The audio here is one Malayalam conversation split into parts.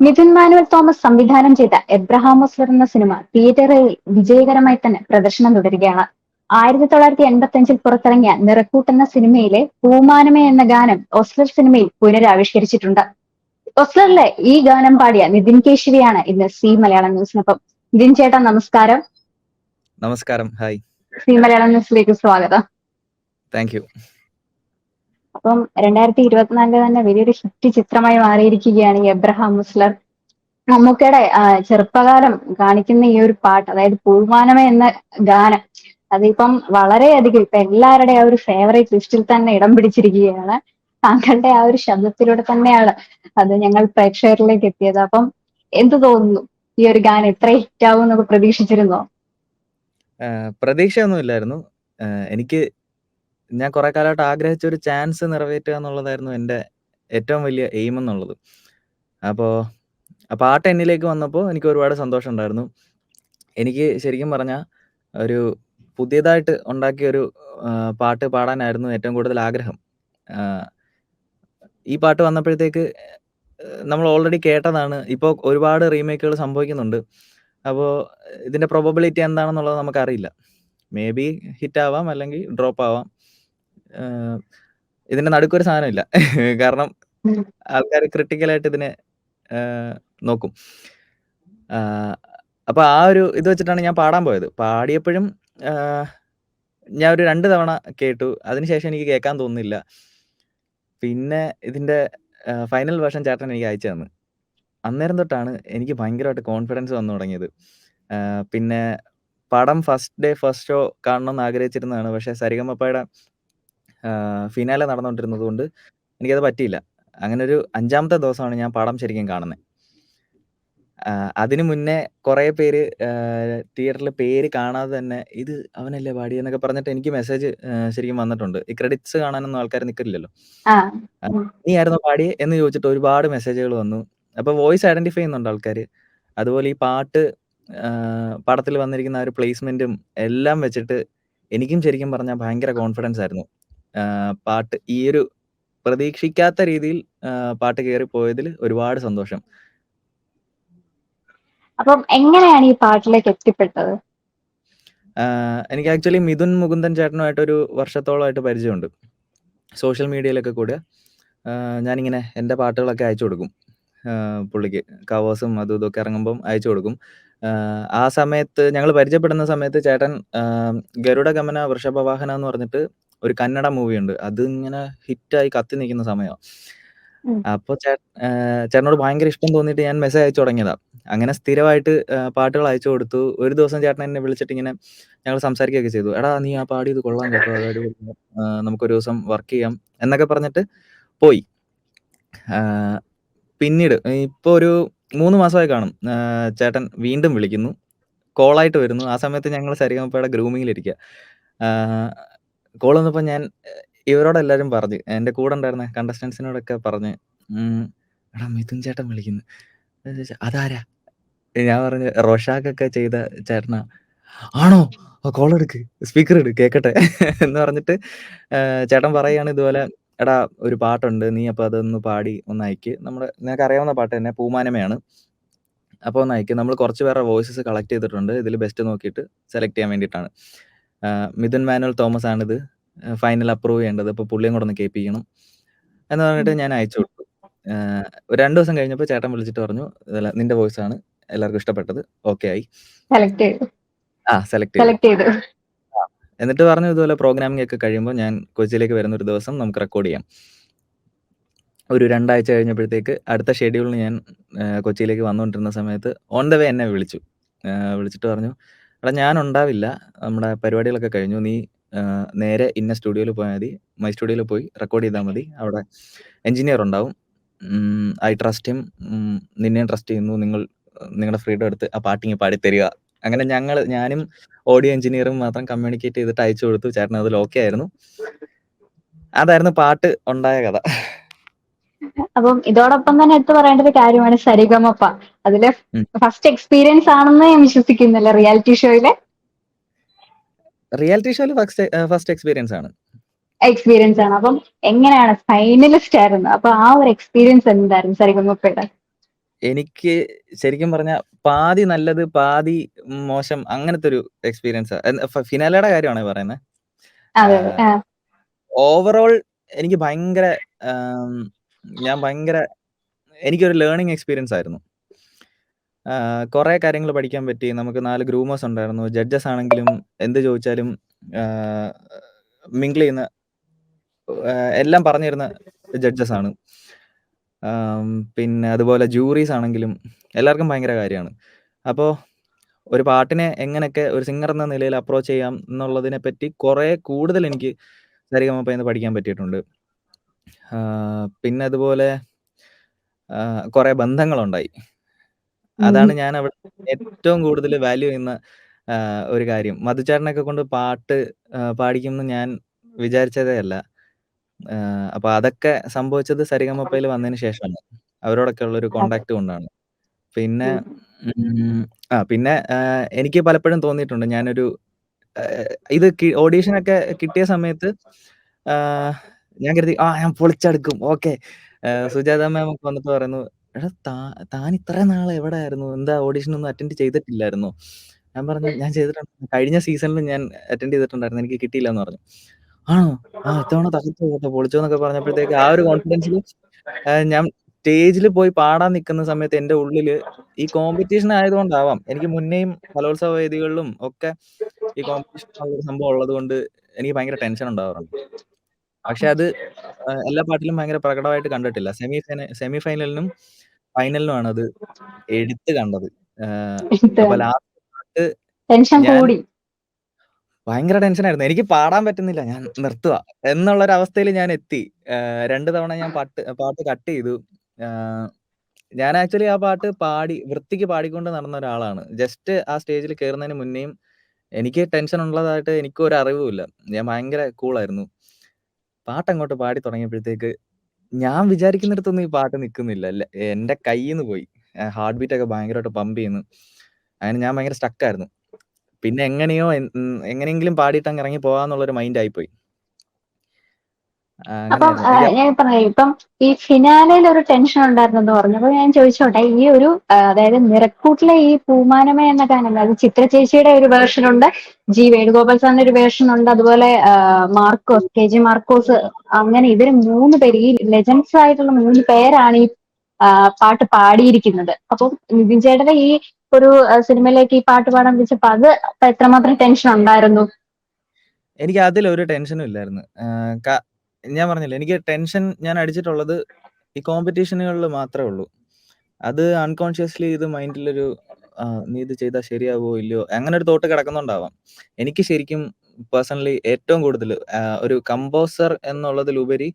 മിഥുൻ മാനുവൽ തോമസ് സംവിധാനം ചെയ്ത എബ്രഹാമോസ്ലർ എന്ന സിനിമ തിയേറ്ററിൽ വിജയകരമായി തന്നെ പ്രദർശനം തുടരുകയാണ്. ആയിരത്തി തൊള്ളായിരത്തി എൺപത്തി അഞ്ചിൽ പുറത്തിറങ്ങിയ നിറക്കൂട്ട് എന്ന സിനിമയിലെ പൂമാനമേ എന്ന ഗാനം ഓസ്ലർ സിനിമയിൽ പുനരാവിഷ്കരിച്ചിട്ടുണ്ട്. ഓസ്ലറിലെ ഈ ഗാനം പാടിയ നിതിൻ കേശിവിയാണ് ഇന്ന് സി മലയാളം ന്യൂസിനൊപ്പം. നിതിൻ ചേട്ടാ നമസ്കാരം. നമസ്കാരം. ഹായ്. സി മലയാളം ന്യൂസിലേക്ക് സ്വാഗതം. Thank you. അപ്പം രണ്ടായിരത്തി ഇരുപത്തിനാലിൽ തന്നെ വലിയൊരു ഹിറ്റ് ചിത്രമായി മാറിയിരിക്കുകയാണ് ഈ എബ്രഹാം മുസ്ലർ മമ്മൂക്കയുടെ ചെറുപ്പകാലം കാണിക്കുന്ന ഈ ഒരു പാട്ട് അതായത് പൂമാനമ എന്ന ഗാനം അതിപ്പം വളരെയധികം ഇപ്പൊ എല്ലാവരുടെ ആ ഒരു ഫേവറേറ്റ് ലിസ്റ്റിൽ തന്നെ ഇടം പിടിച്ചിരിക്കുകയാണ്. താങ്കളുടെ ആ ഒരു ശബ്ദത്തിലൂടെ തന്നെയാണ് അത് ഞങ്ങൾ പ്രേക്ഷകരിലേക്ക് എത്തിയത്. അപ്പം എന്ത് തോന്നുന്നു? ഈ ഒരു ഗാനം എത്ര ഹിറ്റ് ആവും എന്നൊക്കെ പ്രതീക്ഷിച്ചിരുന്നോ? പ്രതീക്ഷ പ്രതീക്ഷയൊന്നുമില്ലായിരുന്നു എനിക്ക് ഞാൻ കുറെ കാലമായിട്ട് ആഗ്രഹിച്ച ഒരു ചാൻസ് നിറവേറ്റുക എന്നുള്ളതായിരുന്നു എന്റെ ഏറ്റവും വലിയ എയിം എന്നുള്ളത്. അപ്പോൾ ആ പാട്ട് വന്നപ്പോൾ എനിക്ക് ഒരുപാട് സന്തോഷം ഉണ്ടായിരുന്നു. എനിക്ക് ശരിക്കും പറഞ്ഞാൽ ഒരു പുതിയതായിട്ട് ഉണ്ടാക്കിയ ഒരു പാട്ട് പാടാനായിരുന്നു ഏറ്റവും കൂടുതൽ ആഗ്രഹം. ഈ പാട്ട് വന്നപ്പോഴത്തേക്ക് നമ്മൾ ഓൾറെഡി കേട്ടതാണ്. ഇപ്പോൾ ഒരുപാട് റീമേക്കുകൾ സംഭവിക്കുന്നുണ്ട്. അപ്പോൾ ഇതിന്റെ പ്രൊബബിലിറ്റി എന്താണെന്നുള്ളത് നമുക്കറിയില്ല. മേ ബി ഹിറ്റ് ആവാം അല്ലെങ്കിൽ ഡ്രോപ്പ് ആവാം. ഇതിന്റെ നടുക്കൊരു സാധനമില്ല. കാരണം ആൾക്കാർ ക്രിട്ടിക്കലായിട്ട് ഇതിനെ നോക്കും. അപ്പൊ ആ ഒരു ഇത് വെച്ചിട്ടാണ് ഞാൻ പാടാൻ പോയത്. പാടിയപ്പോഴും ഞാൻ ഒരു രണ്ട് തവണ കേട്ടു. അതിനുശേഷം എനിക്ക് കേൾക്കാൻ തോന്നുന്നില്ല. പിന്നെ ഇതിന്റെ ഫൈനൽ വേർഷൻ ചേട്ടൻ എനിക്ക് അയച്ചു തന്നു. അന്നേരം തൊട്ടാണ് എനിക്ക് ഭയങ്കരമായിട്ട് കോൺഫിഡൻസ് വന്നു തുടങ്ങിയത്. പിന്നെ പടം ഫസ്റ്റ് ഡേ ഫസ്റ്റ് ഷോ കാണണം എന്ന് ആഗ്രഹിച്ചിരുന്നതാണ്. പക്ഷെ സരിഗമപ്പയുടെ ഫിനാലെ നടന്നുകൊണ്ടിരുന്നത് കൊണ്ട് എനിക്കത് പറ്റിയില്ല. അങ്ങനെ ഒരു അഞ്ചാമത്തെ ദിവസമാണ് ഞാൻ പടം ശരിക്കും കാണുന്നത്. അതിനു മുന്നേ കുറേ പേര് തിയേറ്ററിൽ പേര് കാണാതെ തന്നെ ഇത് അവനല്ലേ പാടി എന്നൊക്കെ പറഞ്ഞിട്ട് എനിക്ക് മെസ്സേജ് ശരിക്കും വന്നിട്ടുണ്ട്. ഈ ക്രെഡിറ്റ്സ് കാണാനൊന്നും ആൾക്കാർ നിൽക്കില്ലല്ലോ നീ ആയിരുന്നു പാടി എന്ന് ചോദിച്ചിട്ട് ഒരുപാട് മെസ്സേജുകൾ വന്നു. അപ്പൊ വോയിസ് ഐഡന്റിഫൈ ചെയ്യുന്നുണ്ട് ആൾക്കാർ അതുപോലെ ഈ പാട്ട് പടത്തിൽ വന്നിരിക്കുന്ന ആ ഒരു പ്ലേസ്മെന്റും എല്ലാം വെച്ചിട്ട് എനിക്കും ശരിക്കും പറഞ്ഞാൽ ഭയങ്കര കോൺഫിഡൻസ് ആയിരുന്നു. പാട്ട് ഈ ഒരു പ്രതീക്ഷിക്കാത്ത രീതിയിൽ പാട്ട് കയറി പോയതിൽ ഒരുപാട് സന്തോഷം. അപ്പം എങ്ങനെയാണ് ഈ പാട്ടിലേക്ക് എത്തിപ്പെട്ടത്? എനിക്ക് ആക്ച്വലി മിഥുൻ മുകുന്ദൻ ചേട്ടനുമായിട്ട് ഒരു വർഷത്തോളമായിട്ട് പരിചയമുണ്ട്. സോഷ്യൽ മീഡിയയിലൊക്കെ കൂടെ ഞാനിങ്ങനെ എന്റെ പാട്ടുകളൊക്കെ അയച്ചു കൊടുക്കും. പുള്ളിക്ക് കവേഴ്സും അതും ഇതൊക്കെ ഇറങ്ങുമ്പം അയച്ചു കൊടുക്കും. ആ, സമയത്ത് ഞങ്ങൾ പരിചയപ്പെടുന്ന സമയത്ത് ചേട്ടൻ ഗരുഡ ഗമന വൃഷഭവാഹന എന്ന് പറഞ്ഞിട്ട് ഒരു കന്നഡ മൂവി ഉണ്ട് അത് ഇങ്ങനെ ഹിറ്റായി കത്തി നിൽക്കുന്ന സമയമാണ് അപ്പൊ ചേട്ടനോട് ഭയങ്കര ഇഷ്ടം തോന്നിയിട്ട് ഞാൻ മെസ്സേജ് അയച്ചു തുടങ്ങിയതാ. അങ്ങനെ സ്ഥിരമായിട്ട് പാട്ടുകൾ അയച്ചു കൊടുത്തു. ഒരു ദിവസം ചേട്ടൻ എന്നെ വിളിച്ചിട്ട് ഇങ്ങനെ ഞങ്ങൾ സംസാരിക്കുകയൊക്കെ ചെയ്തു. എടാ നീ ആ പാടി ഇത് കൊള്ളാൻ കേട്ടോ. നമുക്കൊരു ദിവസം വർക്ക് ചെയ്യാം. എന്നൊക്കെ പറഞ്ഞിട്ട് പോയി. പിന്നീട് ഇപ്പൊ ഒരു മൂന്ന് മാസമായി കാണും. ചേട്ടൻ വീണ്ടും വിളിക്കുന്നു. കോളായിട്ട് വരുന്നു. ആ സമയത്ത് ഞങ്ങൾ സരിഗമപ്പയുടെ ഗ്രൂമിങ്ങിലിരിക്കുക കോൾ വന്നപ്പോൾ ഞാൻ ഇവരോടെല്ലാവരും പറഞ്ഞു എന്റെ കൂടെ ഉണ്ടായിരുന്ന കണ്ടസ്റ്റൻസിനോടൊക്കെ പറഞ്ഞ് എടാ മിഥുൻ ചേട്ടൻ വിളിക്കുന്നു. അതാരാ? ഞാൻ പറഞ്ഞു റോഷാക്കൊക്കെ ചെയ്ത ചേട്ടനാ. ആണോ? കോൾ എടുക്ക് സ്പീക്കർ എടുക്ക് കേക്കട്ടെ. എന്ന് പറഞ്ഞിട്ട് ചേട്ടൻ പറയുകയാണ് ഇതുപോലെ എടാ ഒരു പാട്ടുണ്ട് നീ അപ്പോൾ അതൊന്ന് പാടി ഒന്ന് അയക്ക്. നമ്മൾ നിനക്ക് അറിയാവുന്ന പാട്ട് തന്നെ പൂമാനമയാണ്. അപ്പോൾ ഒന്ന് അയക്ക്. നമ്മൾ കുറച്ച് പേരുടെ വോയിസസ് കളക്ട് ചെയ്തിട്ടുണ്ട് ഇതിൽ ബെസ്റ്റ് നോക്കിയിട്ട് സെലക്ട് ചെയ്യാൻ വേണ്ടിയിട്ടാണ്. മിഥുൻ മാനുവൽ തോമസ് ആണിത് ഫൈനൽ അപ്രൂവ് ചെയ്യേണ്ടത്. അപ്പോൾ പുള്ളിയും കൂടെ ഒന്ന് കേൾപ്പിക്കണം എന്ന് പറഞ്ഞിട്ട് ഞാൻ അയച്ചു കൊടുത്തു. ഒരു രണ്ട് ദിവസം കഴിഞ്ഞപ്പോൾ ചേട്ടൻ വിളിച്ചിട്ട് പറഞ്ഞു "ഇതല്ല, നിന്റെ വോയിസ് ആണ് എല്ലാവർക്കും ഇഷ്ടപ്പെട്ടത്. ഓക്കെ ആയി. ആ സെലക്ട് ചെയ്തു. സെലക്ട് ചെയ്തു. എന്നിട്ട് പറഞ്ഞു ഇതുപോലെ പ്രോഗ്രാമിംഗ് ഒക്കെ കഴിയുമ്പോൾ ഞാൻ കൊച്ചിയിലേക്ക് വരുന്ന ഒരു ദിവസം നമുക്ക് റെക്കോർഡ് ചെയ്യാം. ഒരു രണ്ടാഴ്ച കഴിഞ്ഞപ്പോഴത്തേക്ക് അടുത്ത ഷെഡ്യൂളിൽ ഞാൻ കൊച്ചിയിലേക്ക് വന്നുകൊണ്ടിരുന്ന സമയത്ത് ഓൺ ദ വേ എന്നെ വിളിച്ചു. വിളിച്ചിട്ട് പറഞ്ഞു എടാ ഞാൻ ഉണ്ടാവില്ല നമ്മുടെ പരിപാടികളൊക്കെ കഴിഞ്ഞു. നീ നേരെ ഇന്ന സ്റ്റുഡിയോയിൽ പോയാൽ മതി. മൈ സ്റ്റുഡിയോയിൽ പോയി റെക്കോർഡ് ചെയ്താൽ മതി. അവിടെ എഞ്ചിനീയർ ഉണ്ടാവും. ഐ ട്രസ്റ്റ് ഹിം നിന്നെയും ട്രസ്റ്റ് ചെയ്യുന്നു. നിങ്ങൾ നിങ്ങളുടെ ഫ്രീഡം എടുത്ത് ആ പാട്ടിങ് പാടി തരിക. അങ്ങനെ ഞങ്ങൾ ഞാനും ഓഡിയോ എഞ്ചിനീയറും മാത്രം കമ്മ്യൂണിക്കേറ്റ് ചെയ്തിട്ട് അയച്ചു കൊടുത്തു. ചേട്ടൻ അതിൽ ഓക്കെ ആയിരുന്നു. അതായിരുന്നു പാട്ട് ഉണ്ടായ കഥ. അപ്പം ഇതോടൊപ്പം തന്നെ എടുത്തു പറയേണ്ട ഒരു കാര്യമാണ് സരിഗമപ്പ. അതിലെ ഫസ്റ്റ് എക്സ്പീരിയൻസ് ആണെന്ന് ഞാൻ വിശ്വസിക്കുന്നില്ല റിയാലിറ്റി ഷോയിലെ. റിയാലിറ്റി ഷോയിൽ ഫസ്റ്റ് ഫസ്റ്റ് എക്സ്പീരിയൻസ് ആണ്. എക്സ്പീരിയൻസ് ആണ്. അപ്പം എങ്ങനെയാണ് ഫൈനലിസ്റ്റ് ആയിരുന്നു? അപ്പൊ ആ ഒരു എക്സ്പീരിയൻസ് എന്തായിരുന്നു സരിഗമപ്പയുടെ? എനിക്ക് ശരിക്കും പറഞ്ഞ പാതി നല്ലത്, പാതി മോശം അങ്ങനത്തെ ഒരു എക്സ്പീരിയൻസ് ഫിനാലയുടെ കാര്യമാണ് പറയുന്നത്. ഓവറോൾ എനിക്ക് ഭയങ്കര ഞാൻ ഭയങ്കര എനിക്കൊരു ലേണിംഗ് എക്സ്പീരിയൻസ് ആയിരുന്നു. കുറേ കാര്യങ്ങൾ പഠിക്കാൻ പറ്റി. നമുക്ക് നാല് ഗ്രൂമേഴ്സ് ഉണ്ടായിരുന്നു. ജഡ്ജസ് ആണെങ്കിലും എന്ത് ചോദിച്ചാലും മിങ്കിൾ ചെയ്യുന്ന എല്ലാം പറഞ്ഞു തരുന്ന ജഡ്ജസ് ആണ്. പിന്നെ അതുപോലെ ജൂറീസ് ആണെങ്കിലും എല്ലാവർക്കും ഭയങ്കര കാര്യമാണ് അപ്പോൾ ഒരു പാട്ടിനെ എങ്ങനെയൊക്കെ ഒരു സിംഗർ എന്ന നിലയിൽ അപ്രോച്ച് ചെയ്യാം എന്നുള്ളതിനെ പറ്റി കുറേ കൂടുതൽ എനിക്ക് സരിഗമപേന്ന് പഠിക്കാൻ പറ്റിയിട്ടുണ്ട്. പിന്നെ അതുപോലെ ആഹ് കൊറേ ബന്ധങ്ങളുണ്ടായി. അതാണ് ഞാൻ അവിടെ ഏറ്റവും കൂടുതൽ വാല്യൂ ചെയ്യുന്ന ആഹ് ഒരു കാര്യം. മധുചേട്ടനൊക്കെ കൊണ്ട് പാട്ട് പാടിക്കുമെന്ന് പാടിക്കുംന്ന് ഞാൻ വിചാരിച്ചതേ അല്ല. ആഹ് അപ്പൊ അതൊക്കെ സംഭവിച്ചത് സരിഗമപയിൽ വന്നതിന് ശേഷമാണ്. അവരോടൊക്കെ ഉള്ള ഒരു കോണ്ടാക്ട് കൊണ്ടാണ്. പിന്നെ ആ പിന്നെ ആഹ് എനിക്ക് പലപ്പോഴും തോന്നിയിട്ടുണ്ട് ഞാനൊരു ഇത് കി ഓഡീഷനൊക്കെ കിട്ടിയ സമയത്ത് ആഹ് ഞാൻ കരുതി ആ ഞാൻ പൊളിച്ചടുക്കും. ഓക്കെ. സുജാത മാം ഒക്കെ വന്നിട്ട് പറയുന്നു, "എടാ താൻ ഇത്ര നാൾ എവിടെ ആയിരുന്നു എന്താ ഓഡിഷൻ ഓഡീഷനൊന്നും അറ്റൻഡ് ചെയ്തിട്ടില്ലായിരുന്നു ഞാൻ പറഞ്ഞു, "ഞാൻ ചെയ്തിട്ടുണ്ട്. കഴിഞ്ഞ സീസണിൽ ഞാൻ അറ്റൻഡ് ചെയ്തിട്ടുണ്ടായിരുന്നു. എനിക്ക് കിട്ടിയില്ല എന്ന് പറഞ്ഞു. "ആണോ? ആ ഇത്തവണ തകർത്ത് കേട്ടോ പൊളിച്ചോ എന്നൊക്കെ പറഞ്ഞപ്പോഴത്തേക്ക് ആ ഒരു കോൺഫിഡൻസിൽ ഞാൻ സ്റ്റേജിൽ പോയി പാടാൻ നിൽക്കുന്ന സമയത്ത് എന്റെ ഉള്ളിൽ ഈ കോമ്പറ്റീഷൻ ആയതുകൊണ്ടാവാം. എനിക്ക് മുന്നേയും കലോത്സവ വേദികളിലും ഒക്കെ ഈ കോമ്പറ്റീഷൻ സംഭവം ഉള്ളത് കൊണ്ട് എനിക്ക് ഭയങ്കര ടെൻഷൻ ഉണ്ടാവാറുണ്ട്. പക്ഷെ അത് ഏഹ് എല്ലാ പാട്ടിലും ഭയങ്കര പ്രകടമായിട്ട് കണ്ടിട്ടില്ല. സെമി ഫൈന സെമി ഫൈനലിനും ഫൈനലിനും ആണ് അത് എടുത്ത് കണ്ടത്. ഏഹ് അപ്പൊ ലാസ്റ്റ് പാട്ട് ടെൻഷൻ ഞാൻ കൂടി. ഭയങ്കര ടെൻഷനായിരുന്നു. എനിക്ക് പാടാൻ പറ്റുന്നില്ല. ഞാൻ നിർത്തുവാ എന്നുള്ളൊരവസ്ഥയിൽ ഞാൻ എത്തി. ഏഹ് 2 തവണ ഞാൻ പാട്ട് പാട്ട് കട്ട് ചെയ്തു. ആഹ് ഞാൻ ആക്ച്വലി ആ പാട്ട് പാടി വൃത്തിക്ക് പാടിക്കൊണ്ട് നടന്ന ഒരാളാണ്. ജസ്റ്റ് ആ സ്റ്റേജിൽ കയറുന്നതിന് മുന്നേയും എനിക്ക് ടെൻഷൻ ഉള്ളതായിട്ട് എനിക്കൊരറിവുമില്ല. ഒരു അറിവുമില്ല. ഞാൻ ഭയങ്കര കൂളായിരുന്നു. പാട്ടങ്ങോട്ട് പാടി തുടങ്ങിയപ്പോഴത്തേക്ക് ഞാൻ വിചാരിക്കുന്നിടത്തൊന്നും ഈ പാട്ട് നിൽക്കുന്നില്ല അല്ലേ എന്റെ കയ്യിന്ന് പോയി. ഹാർട്ട് ബീറ്റ് ഒക്കെ ഭയങ്കരമായിട്ട് പമ്പ് ചെയ്യുന്നു. അങ്ങനെ ഞാൻ ഭയങ്കര സ്റ്റക്കായിരുന്നു. പിന്നെ എങ്ങനെയോ എങ്ങനെയെങ്കിലും പാടിയിട്ട് അങ്ങ് ഇറങ്ങി പോകാന്നുള്ളൊരു മൈൻഡ് ആയിപ്പോയി. ആഹ് അപ്പം ഞാൻ പറയാം ഇപ്പം ഈ ഫിനാലയിൽ ഒരു ടെൻഷൻ ഉണ്ടായിരുന്നെന്ന് പറഞ്ഞു. അപ്പൊ ഞാൻ ചോദിച്ചോട്ടെ ഈ ഒരു അതായത് നിറക്കൂട്ടിലെ ഈ പൂമാനമേ എന്ന ഗാനം അത് ചിത്ര ചേച്ചിയുടെ ഒരു വേർഷൻ ഉണ്ട്. ജി വേണുഗോപാൽ സാറിന്റെ ഒരു വേർഷൻ ഉണ്ട്. അതുപോലെ മാർക്കോസ് കെ ജി മാർക്കോസ് അങ്ങനെ ഇവർ മൂന്ന് പേര് ഈ ലെജൻസ് ആയിട്ടുള്ള മൂന്ന് പേരാണ് ഈ പാട്ട് പാടിയിരിക്കുന്നത്. അപ്പം നിതിൻ ചേട്ടന്റെ ഈ ഒരു സിനിമയിലേക്ക് ഈ പാട്ട് പാടാൻ വിളിച്ചപ്പോ അത് എത്രമാത്രം ടെൻഷൻ ഉണ്ടായിരുന്നു? എനിക്ക് അതിലൊരു ടെൻഷനും ഇല്ലായിരുന്നു. ഞാൻ പറഞ്ഞില്ല എനിക്ക് ടെൻഷൻ ഞാൻ അടിച്ചിട്ടുള്ളത് ഈ കോമ്പറ്റീഷനുകളിൽ മാത്രമേ ഉള്ളൂ. അത് അൺകോൺഷ്യസ്‌ലി ഇത് മൈൻഡിലൊരു നീ ഇത് ചെയ്താൽ ശരിയാവോ ഇല്ലയോ അങ്ങനെ ഒരു തോട്ട് കിടക്കുന്നുണ്ടാവാം. എനിക്ക് ശരിക്കും പേഴ്സണലി ഏറ്റവും കൂടുതൽ ഒരു കമ്പോസർ എന്നുള്ളതിലുപരി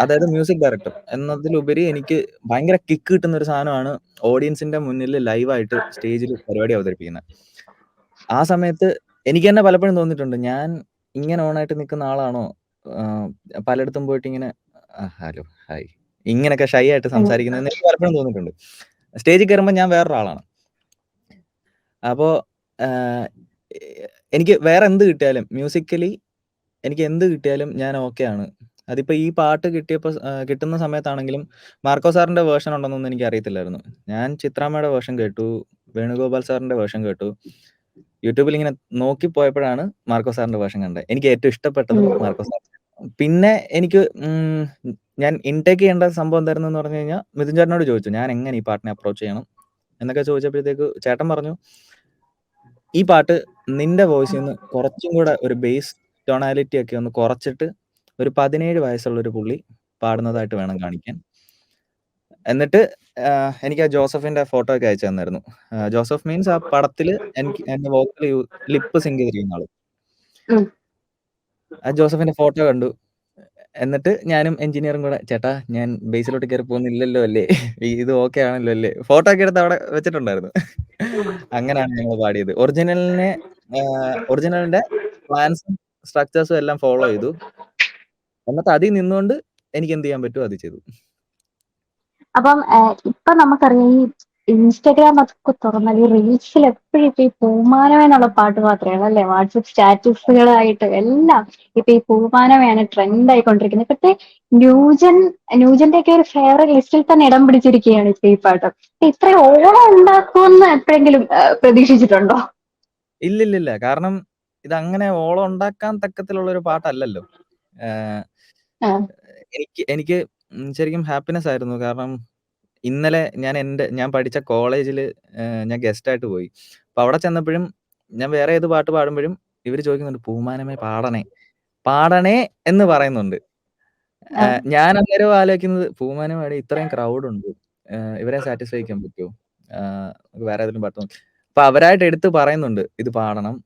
അതായത് മ്യൂസിക് ഡയറക്ടർ എന്നതിലുപരി എനിക്ക് ഭയങ്കര കിക്ക് കിട്ടുന്ന ഒരു സാധനമാണ് ഓഡിയൻസിന്റെ മുന്നിൽ ലൈവായിട്ട് സ്റ്റേജിൽ പരിപാടി അവതരിപ്പിക്കുന്നത് ആ സമയത്ത് എനിക്ക് തന്നെ പലപ്പോഴും തോന്നിയിട്ടുണ്ട്. ഞാൻ ഇങ്ങനെ ഓണായിട്ട് നിൽക്കുന്ന ആളാണോ? പലയിടത്തും പോയിട്ട് ഇങ്ങനെ ഹലോ, ഹായ് ഇങ്ങനെയൊക്കെ ഷൈ ആയിട്ട് സംസാരിക്കുന്നതെന്ന് എനിക്ക് പലപ്പോഴും തോന്നിയിട്ടുണ്ട്. സ്റ്റേജിൽ കയറുമ്പോൾ ഞാൻ വേറൊരാളാണ്. അപ്പോൾ എനിക്ക് വേറെ എന്ത് കിട്ടിയാലും മ്യൂസിക്കലി എനിക്ക് എന്ത് കിട്ടിയാലും ഞാൻ ഓക്കെ ആണ്. അതിപ്പോൾ ഈ പാട്ട് കിട്ടിയപ്പോൾ കിട്ടുന്ന സമയത്താണെങ്കിലും മാർക്കോ സാറിന്റെ വേർഷൻ ഉണ്ടെന്നൊന്നും എനിക്ക് അറിയത്തില്ലായിരുന്നു. ഞാൻ ചിത്രാമ്മയുടെ വേർഷൻ കേട്ടു. വേണുഗോപാൽ സാറിന്റെ വേർഷൻ കേട്ടു. യൂട്യൂബിൽ ഇങ്ങനെ നോക്കി പോയപ്പോഴാണ് മാർക്കോ സാറിന്റെ വേഷം കണ്ടത്. എനിക്ക് ഏറ്റവും ഇഷ്ടപ്പെട്ടത് മാർക്കോ സാർ. പിന്നെ എനിക്ക് ഞാൻ ഇൻടേക്ക് ചെയ്യേണ്ട സംഭവം എന്തായിരുന്നു എന്ന് പറഞ്ഞു കഴിഞ്ഞാൽ മിഥുൻ ചേട്ടനോട് ചോദിച്ചു. ഞാൻ എങ്ങനെ ഈ പാട്ടിനെ അപ്രോച്ച് ചെയ്യണം? എന്നൊക്കെ ചോദിച്ചപ്പോഴത്തേക്ക് ചേട്ടൻ പറഞ്ഞു, "ഈ പാട്ട് നിന്റെ വോയിസിൽ നിന്ന് കുറച്ചും കൂടെ ഒരു ബേസ് ടോണാലിറ്റി ഒക്കെ ഒന്ന് കുറച്ചിട്ട് ഒരു 17 വയസ്സുള്ള ഒരു പുള്ളി പാടുന്നതായിട്ട് വേണം കാണിക്കാൻ." എന്നിട്ട് എനിക്ക് ആ ജോസഫിന്റെ ഫോട്ടോ ഒക്കെ അയച്ചു തന്നായിരുന്നു. ജോസഫ് മീൻസ് ആ പടത്തിൽ എനിക്ക് എന്റെ വോക്കൽ ലിപ്പ് സിങ്ക് ചെയ്തിരിക്കുന്ന ആൾ ആ ജോസഫിന്റെ ഫോട്ടോ കണ്ടു. എന്നിട്ട് ഞാനും എഞ്ചിനീയറും കൂടെ ചേട്ടാ ഞാൻ ബേസിലോട്ട് കയറി പോകുന്നില്ലല്ലോ അല്ലേ? ഇത് ഓക്കെ ആണല്ലോ അല്ലേ? ഫോട്ടോ ഒക്കെ എടുത്ത് അവിടെ വെച്ചിട്ടുണ്ടായിരുന്നു. അങ്ങനെയാണ് ഞങ്ങൾ പാടിയത്. ഒറിജിനലിനെ ഒറിജിനലിന്റെ പ്ലാൻസും സ്ട്രക്ചേഴ്സും എല്ലാം ഫോളോ ചെയ്തു. എന്നിട്ട് അതിൽ നിന്നുകൊണ്ട് എനിക്ക് എന്ത് ചെയ്യാൻ പറ്റുമോ അത് ചെയ്തു. അപ്പം ഇപ്പൊ നമുക്കറിയാം ഈ ഇൻസ്റ്റാഗ്രാം ഒക്കെ തുറന്നാൽ ഈ റീൽസിൽ എപ്പോഴും ഇപ്പൊ ഈ പൂമാനം എന്നുള്ള പാട്ട് മാത്രമാണ് അല്ലെ വാട്സപ്പ് സ്റ്റാറ്റസുകളായിട്ട് എല്ലാം ഇപ്പൊ ഈ പൂമാനമയാണ് ട്രെൻഡ് ആയിക്കൊണ്ടിരിക്കുന്നത് ഇപ്പത്തെ ന്യൂജൻ ന്യൂജന്റെ ഒക്കെ ഒരു ഫേവറേറ്റ് ലിസ്റ്റിൽ തന്നെ ഇടം പിടിച്ചിരിക്കുകയാണ് ഇപ്പൊ ഈ പാട്ട്. ഇത്രയും ഓളം ഉണ്ടാക്കുമെന്ന് എപ്പോഴെങ്കിലും പ്രതീക്ഷിച്ചിട്ടുണ്ടോ? ഇല്ലില്ലില്ല. കാരണം ഇത് അങ്ങനെ ഓളം ഉണ്ടാക്കാൻ തക്കത്തിലുള്ള ഒരു പാട്ടല്ലല്ലോ. എനിക്ക് എനിക്ക് ഉം ശരിക്കും ഹാപ്പിനെസ് ആയിരുന്നു. കാരണം ഇന്നലെ ഞാൻ എന്റെ ഞാൻ പഠിച്ച കോളേജിൽ ഏഹ് ഞാൻ ഗസ്റ്റ് ആയിട്ട് പോയി. അപ്പൊ അവിടെ ചെന്നപ്പഴും ഞാൻ വേറെ ഏത് പാട്ട് പാടുമ്പോഴും ഇവർ ചോദിക്കുന്നുണ്ട് "പൂമാനമേ പാടണേ, പാടണേ" എന്ന് പറയുന്നുണ്ട്. ഏഹ് ഞാൻ അന്നേരം ആലോചിക്കുന്നത് പൂമാനം പാടിയ ഇത്രയും ക്രൗഡ് ഉണ്ട്. ഏഹ് ഇവരെ സാറ്റിസ്ഫൈ ചെയ്യാൻ പറ്റുമോ? ആഹ് വേറെ ഏതെങ്കിലും പാട്ട് നോക്കി അപ്പൊ അവരായിട്ട് എടുത്ത് പറയുന്നുണ്ട് ഇത് പാടണം.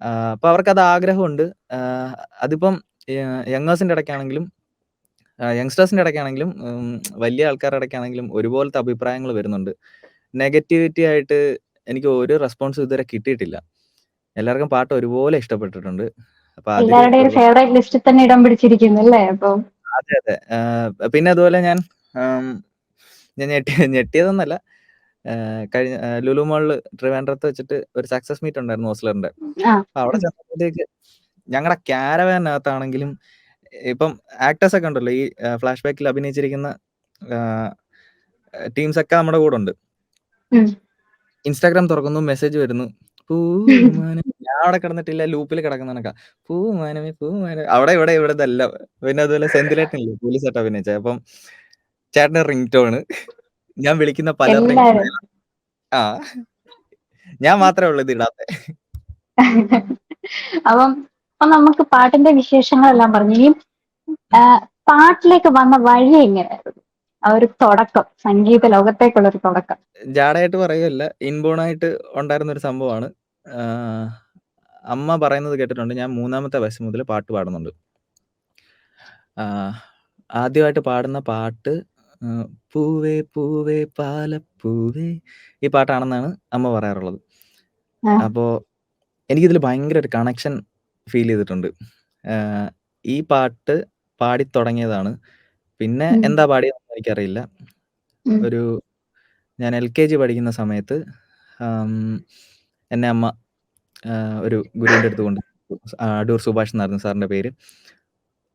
ആഹ് അപ്പൊ അവർക്കത് ആഗ്രഹമുണ്ട്. ആഹ് അതിപ്പം യ യങ്ങേഴ്സിന്റെ ഇടയ്ക്കാണെങ്കിലും ആഹ് യങ്സ്റ്റേഴ്സിന്റെ ഇടയ്ക്കാണെങ്കിലും ഉം വലിയ ആൾക്കാരുടെ ഇടയ്ക്കാണെങ്കിലും ഒരുപോലത്തെ അഭിപ്രായങ്ങൾ വരുന്നുണ്ട്. നെഗറ്റിവിറ്റി ആയിട്ട് എനിക്ക് ഒരു റെസ്പോൺസ് ഇതുവരെ കിട്ടിയിട്ടില്ല. എല്ലാവർക്കും പാട്ട് ഒരുപോലെ ഇഷ്ടപ്പെട്ടിട്ടുണ്ട്. അപ്പൊ അതിൽ എല്ലാവരുടെയും ഒരു ഒരു ഫേവറേറ്റ് ലിസ്റ്റിൽ തന്നെ ഇടം പിടിച്ചിരിക്കുന്നു അല്ലേ അപ്പൊ അതെ, അതെ. ആഹ് പിന്നെ അതുപോലെ ഞാൻ ആം ഞാൻ ഞെട്ടി ഞെട്ടിയതൊന്നല്ല. ഏഹ് കഴിഞ്ഞ ഏഹ് ലുലു മാളിൽ ട്രിവാൻഡ്രത്ത് വെച്ചിട്ട് ഒരു സക്സസ് മീറ്റ് ഉണ്ടായിരുന്നു ഓസ്ലറിന്റെ. ആ. അപ്പൊ അവിടെ ചെന്നപ്പോഴത്തേക്ക് ഞങ്ങടെ ക്യാരവാനിനകത്താണെങ്കിലും ഇപ്പം ആക്ടേഴ്സ് ഒക്കെ ഉണ്ടല്ലോ ഈ ഫ്ലാഷ് ബാക്കിൽ അഭിനയിച്ചിരിക്കുന്ന ടീംസ് ഒക്കെ നമ്മുടെ കൂടെ ഉണ്ട്. ഇൻസ്റ്റാഗ്രാം തുറക്കുന്നു മെസ്സേജ് വരുന്നു. ഞാൻ അവിടെ കിടന്നിട്ടില്ല ലൂപ്പിൽ കിടക്കുന്ന കണക്കാ. പൂമാനമേ പൂമാന അവിടെ ഇവിടെ ഇവിടെ ഇതല്ല പിന്നെ അതുപോലെ സെന്തിലേട്ടനില്ലേ പോലീസായിട്ട് അഭിനയിച്ച അപ്പം ചേട്ടന് റിംഗ് ടോണ്. ഞാൻ വിളിക്കുന്ന പല ആ. ഞാൻ മാത്രമേ ഉള്ളൂ ഇത് ഇടാത്ത അപ്പം അപ്പൊ നമുക്ക് പാട്ടിന്റെ വിശേഷങ്ങളെല്ലാം പറഞ്ഞു. ഇനിയും പാട്ടിലേക്ക് വന്ന വഴി എങ്ങനെയായിരുന്നു? ആ ഒരു തുടക്കം സംഗീത ലോകത്തേക്കുള്ള ഒരു തുടക്കം. ജാഡായിട്ട് പറയുകയല്ല. ഇൻബോണായിട്ട് ഉണ്ടായിരുന്ന ഒരു സംഭവമാണ്. അമ്മ പറയുന്നത് കേട്ടിട്ടുണ്ട്. ഞാൻ മൂന്നാമത്തെ വയസ്സ് മുതൽ പാട്ട് പാടുന്നുണ്ട്. ആദ്യമായിട്ട് പാടുന്ന പാട്ട് പൂവേ പൂവേ പൂവേ പാലപ്പൂവേ ഈ പാട്ടാണെന്നാണ് അമ്മ പറയാറുള്ളത്. അപ്പോ എനിക്കിതിൽ ഭയങ്കര ഒരു കണക്ഷൻ ഫീൽ ചെയ്തിട്ടുണ്ട്. ആഹ് ഈ പാട്ട് പാടി തുടങ്ങിയതാണ്. പിന്നെ ഉം. എന്താ പാടിയതെന്ന് എനിക്കറിയില്ല. ഉം. ഒരു ഞാൻ എൽ-കെ-ജി പഠിക്കുന്ന സമയത്ത് ആം എന്നെ അമ്മ ആഹ് ഒരു ഗുരുവിന്റെ അടുത്ത് കൊണ്ട് അടൂർ സുഭാഷ് എന്നായിരുന്നു സാറിന്റെ പേര്.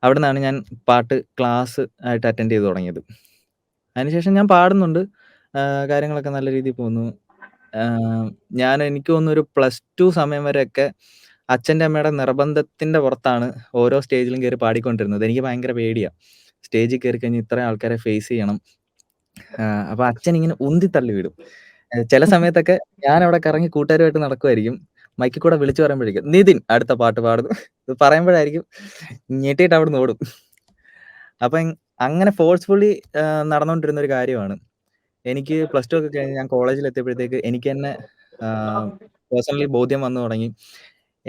അവിടുന്നാണ് ഞാൻ പാട്ട് ക്ലാസ് ആയിട്ട് അറ്റൻഡ് ചെയ്ത് തുടങ്ങിയത്. അതിനുശേഷം ഞാൻ പാടുന്നുണ്ട്. ആഹ് കാര്യങ്ങളൊക്കെ നല്ല രീതിയിൽ പോകുന്നു. ആഹ് ഞാൻ എനിക്ക് തോന്നുന്നു ഒരു പ്ലസ് ടു സമയം വരെയൊക്കെ അച്ഛന്റെ അമ്മയുടെ നിർബന്ധത്തിന്റെ പുറത്താണ് ഓരോ സ്റ്റേജിലും കയറി പാടിക്കൊണ്ടിരുന്നത്. എനിക്ക് ഭയങ്കര പേടിയാണ് സ്റ്റേജിൽ കയറി കഴിഞ്ഞാൽ ഇത്രയും ആൾക്കാരെ ഫേസ് ചെയ്യണം. അപ്പോൾ അപ്പൊ അച്ഛൻ ഇങ്ങനെ ഉന്തി തള്ളി വിടും. ചില സമയത്തൊക്കെ ഞാൻ അവിടെ കറങ്ങി കൂട്ടുകാരുമായിട്ട് നടക്കുമായിരിക്കും. മൈക്കിൽ കൂടെ വിളിച്ചു പറയുമ്പോഴേക്കും നിതിൻ അടുത്ത പാട്ട് പാടുന്നു. ഇത് പറയുമ്പോഴായിരിക്കും ഞെട്ടിയിട്ട് അവിടെ നിന്ന് ഓടും. അപ്പം അങ്ങനെ ഫോഴ്സ്ഫുള്ളി നടന്നുകൊണ്ടിരുന്ന ഒരു കാര്യമാണ്. എനിക്ക് പ്ലസ് ടു ഒക്കെ കഴിഞ്ഞ് ഞാൻ കോളേജിൽ എത്തിയപ്പോഴത്തേക്ക് എനിക്ക് തന്നെ പേഴ്സണലി ബോധ്യം വന്നു തുടങ്ങി.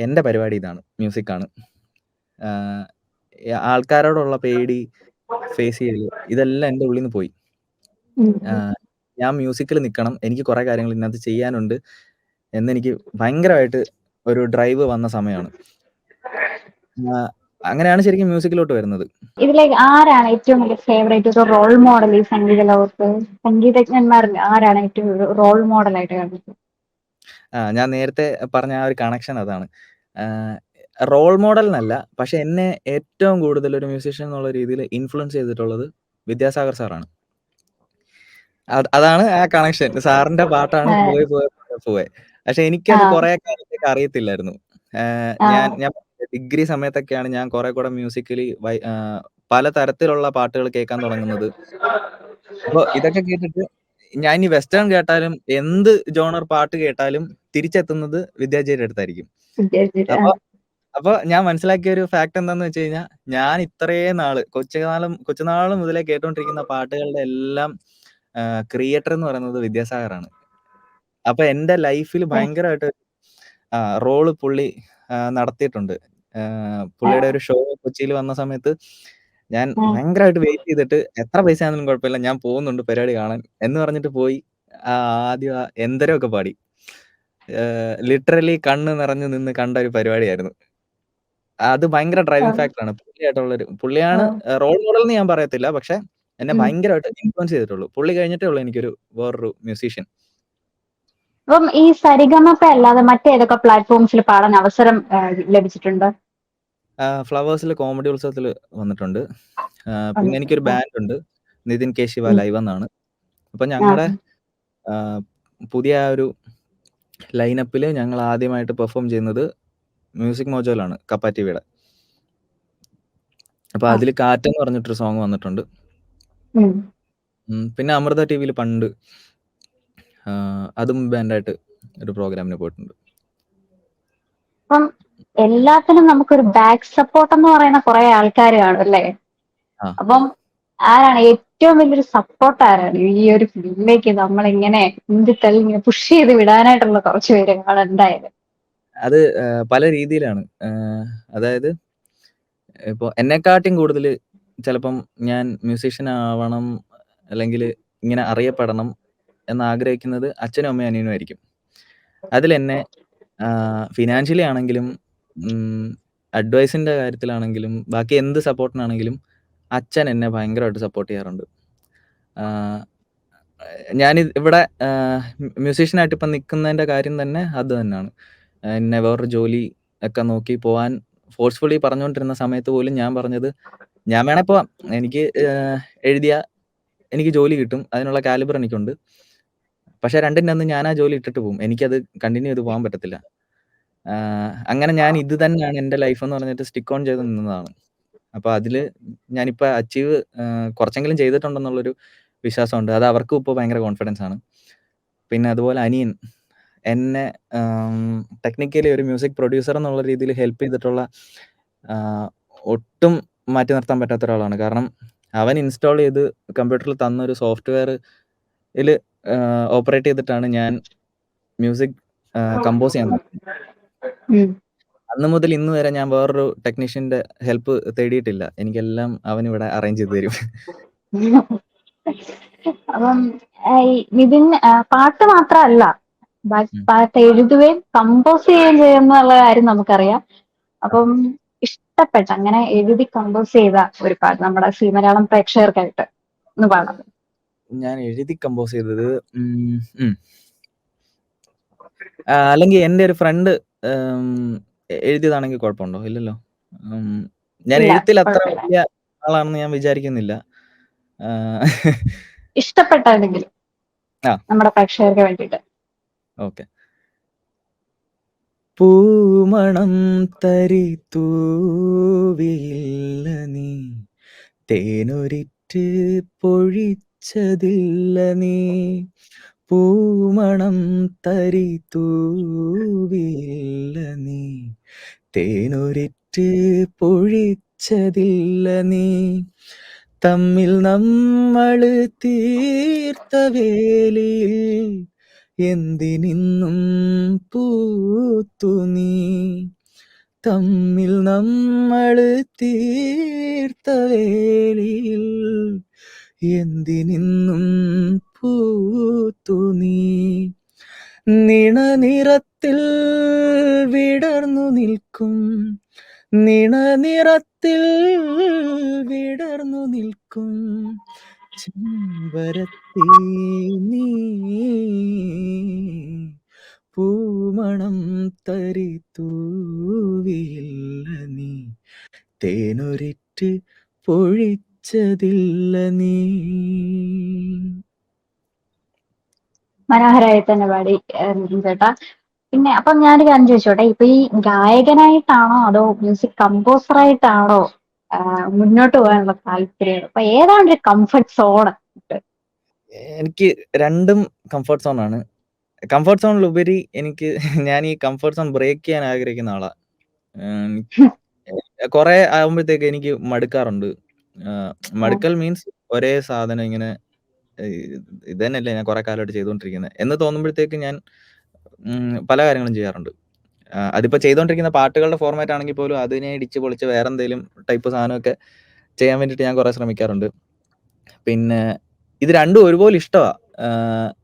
എന്റെ പരിപാടി ഇതാണ്. മ്യൂസിക് ആണ്. ആൾക്കാരോടുള്ള പേടി, ഫേസ് ചെയ്യൽ ഇതെല്ലാം എന്റെ ഉള്ളിൽ നിന്ന് പോയി. ഞാൻ മ്യൂസിക്കിൽ നിൽക്കണം. എനിക്ക് കുറേ കാര്യങ്ങൾ ഇതിനകത്ത് ചെയ്യാനുണ്ട് എന്നെനിക്ക് ഭയങ്കരമായിട്ട് ഒരു ഡ്രൈവ് വന്ന സമയമാണ്. അങ്ങനെയാണ് ശരിക്കും മ്യൂസിക്കിലോട്ട് വരുന്നത്. ഇതിലേക്ക് ആരാണ് ഏറ്റവും വലിയ ഫേവറേറ്റ് ഒരു റോൾ മോഡൽ ഈ സംഗീത ലോകത്ത്? സംഗീതജ്ഞന്മാരിൽ ആരാണ് ഏറ്റവും റോൾ മോഡൽ ആയിട്ട് കണ്ടത്? ഞാൻ നേരത്തെ പറഞ്ഞ ആ ഒരു കണക്ഷൻ അതാണ്. ആഹ് റോൾ മോഡൽ എന്നല്ല. പക്ഷെ എന്നെ ഏറ്റവും കൂടുതൽ ഒരു മ്യൂസീഷ്യൻ എന്നുള്ള രീതിയിൽ ഇൻഫ്ലുവൻസ് ചെയ്തിട്ടുള്ളത് വിദ്യാസാഗർ സാറാണ്. അത് അതാണ് ആ കണക്ഷൻ. സാറിന്റെ പാട്ടാണ് പോയെ പോയെ പോയെ. പക്ഷെ എനിക്കത് ആഹ്. കുറെ കാലത്തേക്ക് അറിയത്തില്ലായിരുന്നു. ഏഹ് ഞാൻ ആഹ്. ഞാൻ ഡിഗ്രി സമയത്തൊക്കെയാണ് ഞാൻ കുറെ കൂടെ മ്യൂസിക്കലി വൈ ആഹ് പലതരത്തിലുള്ള പാട്ടുകൾ കേൾക്കാൻ തുടങ്ങുന്നത്. അപ്പൊ ഇതൊക്കെ കേട്ടിട്ട് ഞാൻ ഇനി വെസ്റ്റേൺ കേട്ടാലും എന്ത് ജോണർ പാട്ട് കേട്ടാലും തിരിച്ചെത്തുന്നത് വിദ്യാജിയുടെ അടുത്തായിരിക്കും. അപ്പൊ അപ്പൊ ഞാൻ മനസ്സിലാക്കിയ ഒരു ഫാക്ട് എന്താന്ന് വെച്ച് കഴിഞ്ഞാൽ ഞാൻ ഇത്രയും നാൾ കൊച്ചുകാലം കൊച്ചുനാൾ മുതലേ കേട്ടോണ്ടിരിക്കുന്ന പാട്ടുകളുടെ എല്ലാം ക്രിയേറ്റർ എന്ന് പറയുന്നത് വിദ്യാസാഗറാണ്. അപ്പൊ എന്റെ ലൈഫിൽ. ഭയങ്കരമായിട്ട് റോൾ പുള്ളി നടത്തിയിട്ടുണ്ട്. പുള്ളിയുടെ ഒരു ഷോ കൊച്ചിയിൽ വന്ന സമയത്ത് ഞാൻ. ഭയങ്കരമായിട്ട് വെയിറ്റ് ചെയ്തിട്ട് എത്ര പൈസ ആണെങ്കിലും കുഴപ്പമില്ല ഞാൻ പോകുന്നുണ്ട് പരിപാടി കാണാൻ എന്ന് പറഞ്ഞിട്ട് പോയി ആദ്യം എന്തരൊക്കെ പാടി. ലിറ്ററലി കണ്ണ് നിറഞ്ഞു നിന്ന് കണ്ട ഒരു പരിപാടിയായിരുന്നു. അത് ഭയങ്കര ഡ്രൈവിംഗ് ആഹ്. ആണ്. പുള്ളിയായിട്ടുള്ളൊരു പുള്ളിയാണ്. റോൾ മോഡൽ എന്ന് ഞാൻ പറയത്തില്ല. പക്ഷെ എന്നെ. ഭയങ്കരമായിട്ട് ഇൻഫ്ലുവൻസ് ചെയ്തിട്ടുള്ളൂ. പുള്ളി കഴിഞ്ഞിട്ടേ ഉള്ളൂ എനിക്കൊരു വേറൊരു മ്യൂസീഷ്യൻ. അപ്പം ഈ സരിഗമപ അല്ലാതെ മറ്റേതൊക്കെ പ്ലാറ്റ്ഫോംസിൽ പാടാൻ അവസരം ഏഹ്, ലഭിച്ചിട്ടുണ്ട്? ആഹ്, ഫ്ലവേഴ്സിൽ കോമഡി ഉത്സവത്തിൽ വന്നിട്ടുണ്ട്. ആഹ്, പിന്നെ വന്നിട്ടുണ്ട്. എനിക്കൊരു ബാൻഡ് ഉണ്ട് നിതിൻ കെ ശിവ. ലൈവ് എന്നാണ്. അപ്പൊ ഞങ്ങളുടെ ആഹ്, പുതിയ ആ ഒരു ലൈനപ്പിൽ ഞങ്ങൾ ആദ്യമായിട്ട് പെർഫോം ചെയ്യുന്നത് മ്യൂസിക് മോജോയിലാണ് കപ്പാറ്റിവിയുടെ. അപ്പൊ അതിൽ അതിൽ കാറ്റെന്ന് പറഞ്ഞിട്ടൊരു സോങ് വന്നിട്ടുണ്ട്. പിന്നെ അമൃത ടി വിയിൽ പണ്ട് അതും ബാൻഡായിട്ട് ഒരു പ്രോഗ്രാമിന് പോയിട്ടുണ്ട്. അപ്പം എല്ലാത്തിനും നമുക്കൊരു ബാക്ക് സപ്പോർട്ട് എന്ന് പറയുന്ന കുറെ ആൾക്കാർ കാണും അല്ലേ? അപ്പം ആരാണ് ഏറ്റവും വലിയൊരു സപ്പോർട്ട് ആരാണ്? ഈ ഒരു ഫീൽഡിലേക്ക് നമ്മളിങ്ങനെ ഇങ്ങനെ പുഷ് ചെയ്ത് വിടാനായിട്ടുള്ള കുറച്ച് പേരുകളാണ് എന്തായാലും. അത് പല രീതിയിലാണ്. അതായത് ഇപ്പൊ എന്നെക്കാട്ടിയും കൂടുതൽ ചിലപ്പം ഞാൻ മ്യൂസീഷ്യൻ ആവണം അല്ലെങ്കിൽ ഇങ്ങനെ അറിയപ്പെടണം എന്നാഗ്രഹിക്കുന്നത് അച്ഛനും അമ്മയും അനിയനും ആയിരിക്കും. അതിൽ എന്നെ ഫിനാൻഷ്യലി ആണെങ്കിലും അഡ്വൈസിന്റെ കാര്യത്തിലാണെങ്കിലും ബാക്കി എന്ത് സപ്പോർട്ടിനാണെങ്കിലും അച്ഛൻ എന്നെ ഭയങ്കരമായിട്ട് സപ്പോർട്ട് ചെയ്യാറുണ്ട്. ഞാൻ ഇവിടെ മ്യൂസീഷ്യനായിട്ട് ഇപ്പം നിൽക്കുന്നതിന്റെ കാര്യം തന്നെ അത് തന്നെയാണ് എന്നെ വേറൊരു ജോലി ഒക്കെ നോക്കി പോവാൻ ഫോഴ്സ്ഫുള്ളി പറഞ്ഞുകൊണ്ടിരുന്ന സമയത്ത് പോലും ഞാൻ പറഞ്ഞത്, "ഞാൻ വേണേ പോവാം. എനിക്ക് എഴുതിയ എനിക്ക് ജോലി കിട്ടും. അതിനുള്ള കാലിബർ എനിക്കുണ്ട്. പക്ഷെ രണ്ടിന്റെ അന്ന് ഞാൻ ആ ജോലി ഇട്ടിട്ട് പോവും. എനിക്കത് കണ്ടിന്യൂ ചെയ്ത് പോകാൻ പറ്റത്തില്ല." അങ്ങനെ ഞാൻ ഇത് തന്നെയാണ് എന്റെ ലൈഫ് എന്ന് പറഞ്ഞിട്ട് സ്റ്റിക്ക് ഓൺ ചെയ്ത് നിന്നതാണ്. അപ്പൊ അതിൽ ഞാനിപ്പോൾ അച്ചീവ് കുറച്ചെങ്കിലും ചെയ്തിട്ടുണ്ടെന്നുള്ളൊരു വിശ്വാസമുണ്ട്. അത് അവർക്കും ഇപ്പോൾ ഭയങ്കര കോൺഫിഡൻസ് ആണ്. പിന്നെ അതുപോലെ അനിയൻ എന്നെ ടെക്നിക്കലി ഒരു മ്യൂസിക് പ്രൊഡ്യൂസർ എന്നുള്ള രീതിയിൽ ഹെൽപ്പ് ചെയ്തിട്ടുള്ള ഒട്ടും മാറ്റി നിർത്താൻ പറ്റാത്ത ഒരാളാണ്. കാരണം അവൻ ഇൻസ്റ്റാൾ ചെയ്ത് കമ്പ്യൂട്ടറിൽ തന്ന ഒരു സോഫ്റ്റ്വെയറിൽ ഓപ്പറേറ്റ് ചെയ്തിട്ടാണ് ഞാൻ മ്യൂസിക് കമ്പോസ് ചെയ്യാൻ. അന്ന് മുതൽ ഇന്ന് വരെ ഞാൻ വേറൊരു ടെക്നീഷ്യന്റെ ഹെൽപ്പ് തേടിയിട്ടില്ല. എനിക്കെല്ലാം അവൻ ഇവിടെ അറേഞ്ച് ചെയ്ത് തരും. അപ്പം ഈ നിതിൻ പാട്ട് മാത്രമല്ല ഉം. പാട്ട് എഴുതുകയും കമ്പോസ് ചെയ്യുകയും ചെയ്യുന്നുള്ള കാര്യം നമുക്കറിയാം. അപ്പം ഇഷ്ടപ്പെട്ട അങ്ങനെ എഴുതി കമ്പോസ് ചെയ്ത ഒരു പാട്ട് നമ്മുടെ സീ മലയാളം പ്രേക്ഷകർക്കായിട്ട് ഒന്ന് പാടാം ഞാൻ എഴുതി കമ്പോസ് ചെയ്തത് ഉം, ഉം. ആഹ്, അല്ലെങ്കി എന്റെ ഒരു ഫ്രണ്ട് ഏം, എഴുതിയതാണെങ്കി കുഴപ്പമുണ്ടോ? ഇല്ലല്ലോ. ഞാൻ എഴുത്തിൽ അത്ര വലിയ ആളാണെന്ന് ഞാൻ വിചാരിക്കുന്നില്ല. ഇഷ്ടപ്പെട്ട ഏതെങ്കിലും ആ. നമ്മുടെ പ്രേക്ഷകർക്ക് വേണ്ടിയിട്ട്. ഓക്കെ. പൂമണം തരിതൂവിയില്ല നീ തേനൊരിറ്റ് പൊഴിച്ചതില്ല നീ പൂമണം തരിതൂവിയില്ല നീ. തേനൊരിറ്റ് പൊഴിച്ചതില്ല നീ. തമ്മിൽ നമ്മൾ തീർത്ത വേലിയിൽ എന്തിനിന്നും പൂത്തു നീ. തമ്മിൽ നമ്മൾ തീർത്ത വേലിയിൽ എന്തിനിന്നും നിണനിറത്തിൽ വിടർന്നു നിൽക്കും. നിണനിറത്തിൽ വിടർന്നു നിൽക്കും. ചെമ്പരത്തി മനോഹരമായി തന്നെ പാടി ചേട്ടാ. പിന്നെ അപ്പം ഞാനൊരു കാര്യം ചോദിച്ചോട്ടെ? ഇപ്പൊ ഈ ഗായകനായിട്ടാണോ അതോ മ്യൂസിക് കമ്പോസർ ആയിട്ടാണോ മുന്നോട്ട് പോകാനുള്ള താല്പര്യം? അപ്പൊ ഏതാണ് ഒരു കംഫർട്ട് സോൺ? എനിക്ക് രണ്ടും കംഫർട്ട് സോൺ ആണ് കംഫർട്ട് സോണിലുപരി എനിക്ക് ഞാൻ ഈ കംഫർട്ട് സോൺ ബ്രേക്ക് ചെയ്യാൻ ആഗ്രഹിക്കുന്ന ആളാ. കൊറേ ആവുമ്പഴത്തേക്ക് എനിക്ക് മടുക്കാറുണ്ട്. മടുക്കൽ മീൻസ് ഒരേ സാധനം ഇങ്ങനെ ഇത് തന്നെയല്ലേ ഞാൻ കുറെ കാലമായിട്ട് ചെയ്തുകൊണ്ടിരിക്കുന്നത് എന്ന് തോന്നുമ്പോഴത്തേക്ക് ഞാൻ പല കാര്യങ്ങളും ചെയ്യാറുണ്ട്. അതിപ്പോൾ ചെയ്തുകൊണ്ടിരിക്കുന്ന പാട്ടുകളുടെ ഫോർമാറ്റ് ആണെങ്കിൽ പോലും അതിനെ ഇടിച്ച് പൊളിച്ച് വേറെ എന്തെങ്കിലും ടൈപ്പ് സാധനമൊക്കെ ചെയ്യാൻ വേണ്ടിയിട്ട് ഞാൻ കുറേ ശ്രമിക്കാറുണ്ട്. പിന്നെ ഇത് രണ്ടും ഒരുപോലെ ഇഷ്ടമാണ്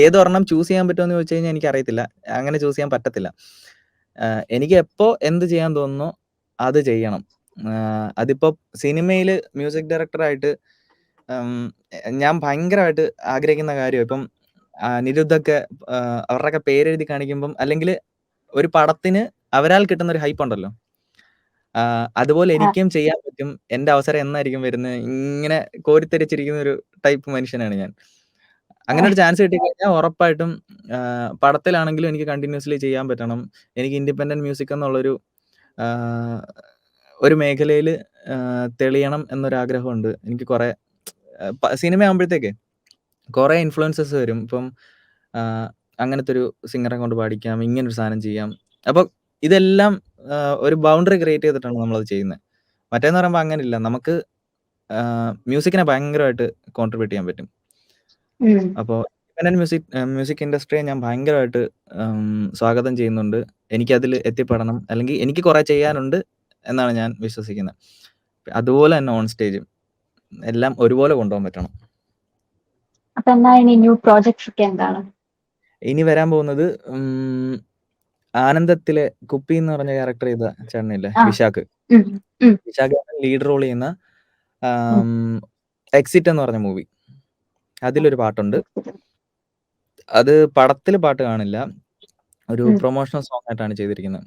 ഏതൊരെണ്ണം ചൂസ് ചെയ്യാൻ പറ്റുമെന്ന് ചോദിച്ചു കഴിഞ്ഞാൽ എനിക്കറിയത്തില്ല. അങ്ങനെ ചൂസ് ചെയ്യാൻ പറ്റത്തില്ല. എനിക്ക് എപ്പോൾ എന്ത് ചെയ്യാൻ തോന്നുന്നു അത് ചെയ്യണം. അതിപ്പോൾ സിനിമയിൽ മ്യൂസിക് ഡയറക്ടറായിട്ട് ഉം, ഞാൻ ഭയങ്കരമായിട്ട് ആഗ്രഹിക്കുന്ന കാര്യം ഇപ്പം അനിരുദ്ധൊക്കെ ആഹ് അവരുടെയൊക്കെ പേരെഴുതി കാണിക്കുമ്പം അല്ലെങ്കിൽ ഒരു പടത്തിന് അവരാൽ കിട്ടുന്ന ഒരു ഹൈപ്പ് ഉണ്ടല്ലോ. ആഹ് അതുപോലെ. എനിക്കും ചെയ്യാൻ പറ്റും. എന്റെ അവസരം എന്നായിരിക്കും വരുന്നത്? ഇങ്ങനെ കോരിത്തരിച്ചിരിക്കുന്ന ഒരു ടൈപ്പ് മനുഷ്യനാണ് ഞാൻ. അങ്ങനെ ഒരു ചാൻസ് കിട്ടിക്കഴിഞ്ഞാൽ ഉറപ്പായിട്ടും ആഹ് പടത്തിലാണെങ്കിലും എനിക്ക് കണ്ടിന്യൂസ്ലി ചെയ്യാൻ പറ്റണം. എനിക്ക് ഇൻഡിപെൻഡന്റ് മ്യൂസിക് എന്നുള്ളൊരു ആഹ് ഒരു മേഖലയിൽ തെളിയണം എന്നൊരാഗ്രഹമുണ്ട്. എനിക്ക് കുറെ സിനിമ ആകുമ്പോഴത്തേക്ക് കുറേ ഇൻഫ്ലുവൻസസ് വരും. ഇപ്പം അങ്ങനത്തെ ഒരു സിംഗറെ കൊണ്ട് പാടിക്കാം ഇങ്ങനൊരു സാധനം ചെയ്യാം. അപ്പോൾ ഇതെല്ലാം ഒരു ബൗണ്ടറി ക്രിയേറ്റ് ചെയ്തിട്ടാണ് നമ്മളത് ചെയ്യുന്നത്. മറ്റേന്ന് പറയുമ്പോൾ അങ്ങനെയില്ല. നമുക്ക് മ്യൂസിക്കിനെ ഭയങ്കരമായിട്ട് കോൺട്രിബ്യൂട്ട് ചെയ്യാൻ പറ്റും. അപ്പോൾ ഇൻഡിപെൻഡന്റ് മ്യൂസിക് മ്യൂസിക് ഇൻഡസ്ട്രിയെ ഞാൻ ഭയങ്കരമായിട്ട് സ്വാഗതം ചെയ്യുന്നുണ്ട്. എനിക്കതിൽ എത്തിപ്പെടണം. അല്ലെങ്കിൽ എനിക്ക് കുറേ ചെയ്യാനുണ്ട് എന്നാണ് ഞാൻ വിശ്വസിക്കുന്നത്. അതുപോലെ തന്നെ ഓൺ സ്റ്റേജും എല്ലാം ഒരുപോലെ കൊണ്ടുപോകാൻ പറ്റണം. അപ്പൊ ഇനി ന്യൂ പ്രോജക്ട്സ് ഒക്കെ എന്താണ്? ഇനി വരാൻ പോകുന്നത് ആനന്ദത്തിലെ കുപ്പി എന്ന് പറഞ്ഞ ക്യാരക്ടർ ചെയ്ത ചേട്ടനില്ലേ. വിശാഖ്. വിശാഖ് ലീഡ് റോൾ ചെയ്യുന്ന എക്സിറ്റ് എന്ന് പറഞ്ഞ മൂവി അതിലൊരു പാട്ടുണ്ട്. അത് പടത്തിൽ പാട്ട് കാണില്ല. ഒരു പ്രൊമോഷണൽ സോങ് ആയിട്ടാണ് ചെയ്തിരിക്കുന്നത്.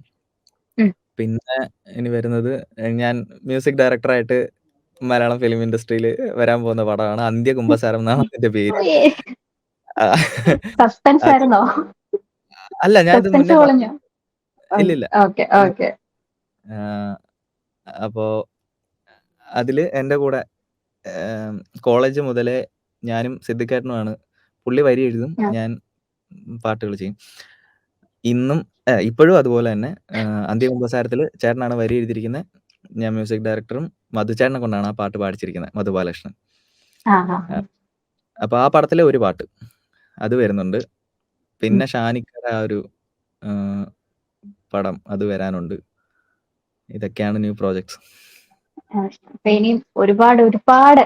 പിന്നെ ഇനി വരുന്നത് ഞാൻ മ്യൂസിക് ഡയറക്ടറായിട്ട് മലയാളം ഫിലിം ഇൻഡസ്ട്രിയിൽ വരാൻ പോകുന്ന പടമാണ് അന്ത്യ കുംഭസാരം എന്നാണ് അതിന്റെ പേര്. സസ്പെൻസ് ആയിരുന്നോ? അല്ല ഞാൻ. ഇല്ലില്ല അപ്പോ അതിൽ എന്റെ കൂടെ കോളേജ് മുതലേ ഞാനും സിദ്ധിക്കേട്ടനുമാണ്. പുള്ളി വരി എഴുതും ഞാൻ പാട്ടുകൾ ചെയ്യും. ഇന്നും ഇപ്പോഴും അതുപോലെ തന്നെ അന്ത്യ അന്ത്യകുംഭസാരത്തിൽ ചേട്ടനാണ് വരി എഴുതിയിരിക്കുന്നത് ഞാൻ മ്യൂസിക് ഡയറക്ടറും മധുചേട്ടനെ കൊണ്ടാണ് ആ പാട്ട് പാടിച്ചിരിക്കുന്നത് മധു ബാലകൃഷ്ണൻ. അപ്പൊ ആ പടത്തിലെ ഒരു പാട്ട് അത് വരുന്നുണ്ട്. പിന്നെ ഷാനിക്കര ആ ഒരു പടം അത് വരാനുണ്ട്. ഇതൊക്കെയാണ് ന്യൂ പ്രോജക്ട്സ്. ഇനിയും ഒരുപാട് ഒരുപാട്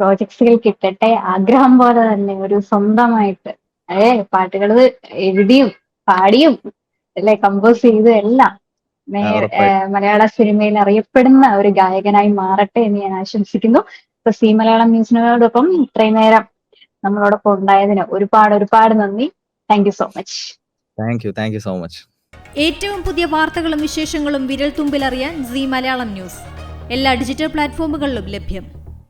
പ്രോജക്ട്സുകൾ കിട്ടട്ടെ. ആഗ്രഹം പോലെ തന്നെ ഒരു സ്വന്തമായിട്ട് ഏ പാട്ടുകൾ എഴുതിയും പാടിയും അല്ലെ കമ്പോസ് ചെയ്തും എല്ലാം. മലയാള സിനിമയിൽ അറിയപ്പെടുന്ന ഒരു ഗായകനായി മാറട്ടെ എന്ന് ഞാൻ ആശംസിക്കുന്നു. ഇപ്പൊ സി മലയാളം ന്യൂസിനോടൊപ്പം ഇത്രയും നേരം നമ്മളോടൊപ്പം ഉണ്ടായതിന് ഒരുപാട് ഒരുപാട് നന്ദി. Thank you so much thank you thank you so much ഏറ്റവും പുതിയ വാർത്തകളും വിശേഷങ്ങളും വിരൽ തുമ്പിലറിയാൻ സി മലയാളം ന്യൂസ്. എല്ലാ ഡിജിറ്റൽ പ്ലാറ്റ്ഫോമുകളിലും ലഭ്യം.